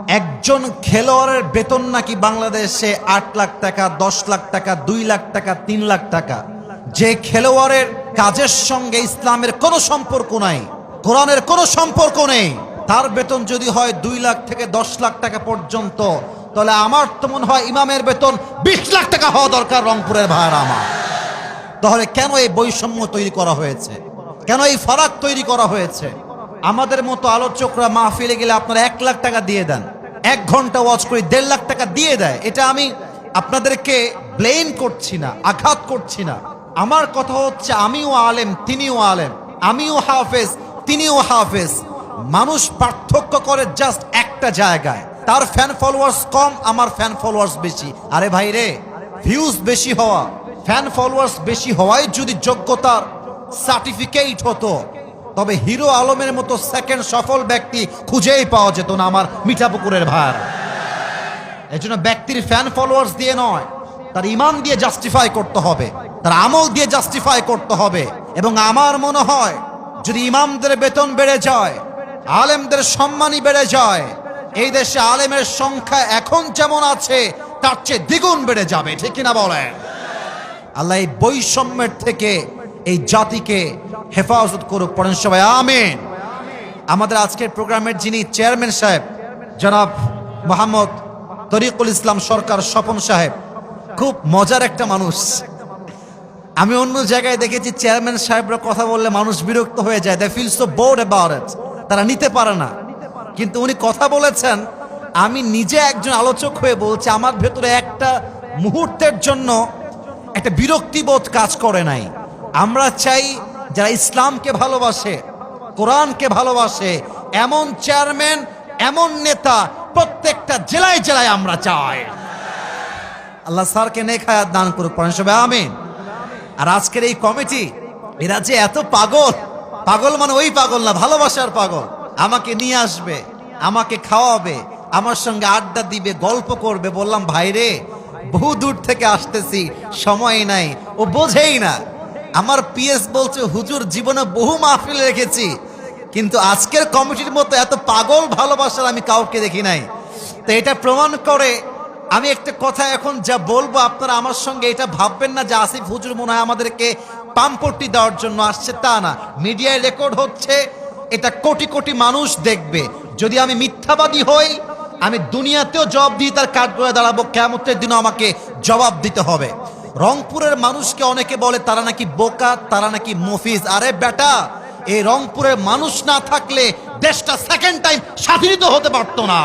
একজন খেলোয়াড়ের বেতন নাকি বাংলাদেশে আট লাখ টাকা, দশ লাখ টাকা, দুই লাখ টাকা, তিন লাখ টাকা? যে খেলোয়াড়ের কাজের সঙ্গে ইসলামের কোনো সম্পর্ক নাই, কোরআনের কোনো সম্পর্ক নেই, তার বেতন যদি হয় দুই লাখ থেকে দশ লাখ টাকা পর্যন্ত, তাহলে আমার তো মনে হয় ইমামের বেতন বিশ লাখ টাকা হওয়া দরকার রংপুরের ভাড়া আমার। তাহলে কেন এই বৈষম্য তৈরি করা হয়েছে? কেন এই ফারাক তৈরি করা হয়েছে? আমাদের মতো আলোচকরা মাহফিলে গেলে আপনারা এক লাখ টাকা দিয়ে দেন। এক ঘণ্টা ওয়াচ করে, দেড় লাখ টাকা দিয়ে দেয়। এটা আমি আপনাদেরকে ব্লেম করছি না, আঘাত করছি না। আমার কথা হচ্ছে, আমিও আলেম, তিনিও আলেম। আমিও হাফেজ, তিনিও হাফেজ। মানুষ পার্থক্য করে জাস্ট একটা জায়গায়। তার ফ্যান ফলোয়ার্স কম, আমার ফ্যান ফলোয়ার্স বেশি। আরে ভাই রে ভিউজ বেশি হওয়া। ফ্যান ফলোয়ার্স বেশি হওয়াই যদি যোগ্যতার সার্টিফিকেট হতো তবে হিরো আলমের মতো সেকেন্ড সফল ব্যক্তি খুঁজেই পাওয়া যেত না আমার মিঠাপুকুরের ভার। এই জন্য ব্যক্তির ফ্যান ফলোয়ার্স দিয়ে নয়, তার ইমান দিয়ে জাস্টিফাই করতে হবে, তার আমল দিয়ে জাস্টিফাই করতে হবে। এবং আমার মনে হয়, যদি ইমামদের বেতন বেড়ে যায়, আলেমদের সম্মানই বেড়ে যায়, এই দেশে আলেমের সংখ্যা এখন যেমন আছে, তার চেয়ে দ্বিগুণ বেড়ে যাবে, ঠিক কিনা বলেন? আল্লাহ এই বৈষম্যের থেকে এই জাতিকে হেফাজত করুক, পড়েন সবাই, আমিন। আমাদের আজকের প্রোগ্রামের যিনি চেয়ারম্যান সাহেব, জনাব মোহাম্মদ তরিকুল ইসলাম সরকার স্বপন সাহেব, খুব মজার একটা মানুষ। আমি অন্য জায়গায় দেখেছি চেয়ারম্যান সাহেবরা কথা বললে মানুষ বিরক্ত হয়ে যায়। They feel so bored about তারা নিতে পারে না। কিন্তু উনি কথা বলেছেন। আমি নিজে একজন আলোচক হয়ে বলছি, আমার ভেতরে একটা মুহূর্তের জন্য একটা বিরক্তিবোধ কাজ করে নাই। আমরা চাই যারা ইসলামকে ভালোবাসে, কোরআনকে ভালোবাসে, এমন চেয়ারম্যান, এমন নেতা প্রত্যেকটা জেলায় জেলায় আমরা চাই। আল্লাহ স্যারকে নেখায়াত দান করুক সবাই, আমিন। আর আজকের এই কমিটি, এরা যে এত পাগল পাগল মানে ওই পাগল না, ভালোবাসার পাগল। আমাকে নিয়ে আসবে, আমাকে খাওয়াবে, আমার সঙ্গে আড্ডা দিবে, গল্প করবে, বললাম, ভাইরে, বহু দূর থেকে আসতেছি, সময় নাই, ও বোঝেই না। আমার পিএস বলছে, হুজুর, জীবনে বহু মাহফিল রেখেছি, কিন্তু আজকের কমিটির মতো এত পাগল ভালোবাসার আমি কাউকে দেখি নাই। তো এটা প্রমাণ করে আমি একটা কথা এখন যা বলব, আপনারা আমার সঙ্গে এটা ভাববেন না যে আসিফ হুজুর মনে হয় আমাদেরকে পাম্পট্টি দেওয়ার জন্য আসছে, তা না। মিডিয়ায় রেকর্ড হচ্ছে, এটা কোটি কোটি মানুষ দেখবে। যদি আমি মিথ্যাবাদী হই, আমি দুনিয়াতেও জবাব দিয়ে তার কাঠ করে দাঁড়াবো, কেমতের দিনও আমাকে জবাব দিতে হবে। রংপুরের মানুষকে অনেকে বলে তারা নাকি বোকা, তারা নাকি মফিজ। আরে বেটা, এই রংপুরের মানুষ না থাকলে দেশটা সেকেন্ড টাইম স্বাধীনিত হতে পারতো না।